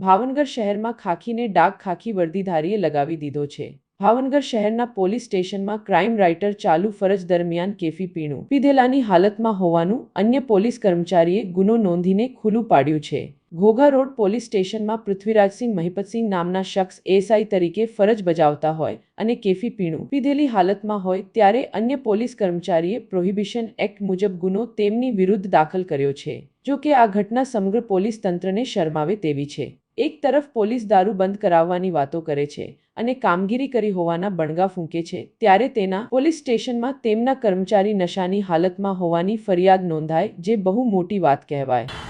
ભાવનગર શહેરમાં ખાખીને ડાઘ ખાખી વર્દીધારીએ લગાવી દીધો છે. ભાવનગર શહેરના પોલીસ સ્ટેશનમાં ક્રાઇમ રાઇટર ચાલુ ફરજ દરમિયાન કેફી પીણું પીધેલાની હાલતમાં હોવાનું અન્ય પોલીસ કર્મચારીએ ગુનો નોંધીને ખુલ્લું પાડ્યું છે. ઘોઘા રોડ પોલીસ સ્ટેશનમાં પૃથ્વીરાજસિંહ મહિપતસિંહ નામના શખ્સ એસઆઈ તરીકે ફરજ બજાવતા હોય અને કેફી પીણું પીધેલી હાલતમાં હોય ત્યારે અન્ય પોલીસ કર્મચારીએ પ્રોહિબિશન એક્ટ મુજબ ગુનો તેમની વિરુદ્ધ દાખલ કર્યો છે, જો કે આ ઘટના સમગ્ર પોલીસ તંત્રને શરમાવે તેવી છે. એક તરફ પોલીસ દારૂ બંધ કરાવવાની વાતો કરે છે અને કામગીરી કરી હોવાના બણગા ફૂંકે છે, ત્યારે તેના પોલીસ સ્ટેશનમાં તેમના કર્મચારી નશાની હાલતમાં હોવાની ફરિયાદ નોંધાય, જે બહુ મોટી વાત કહેવાય.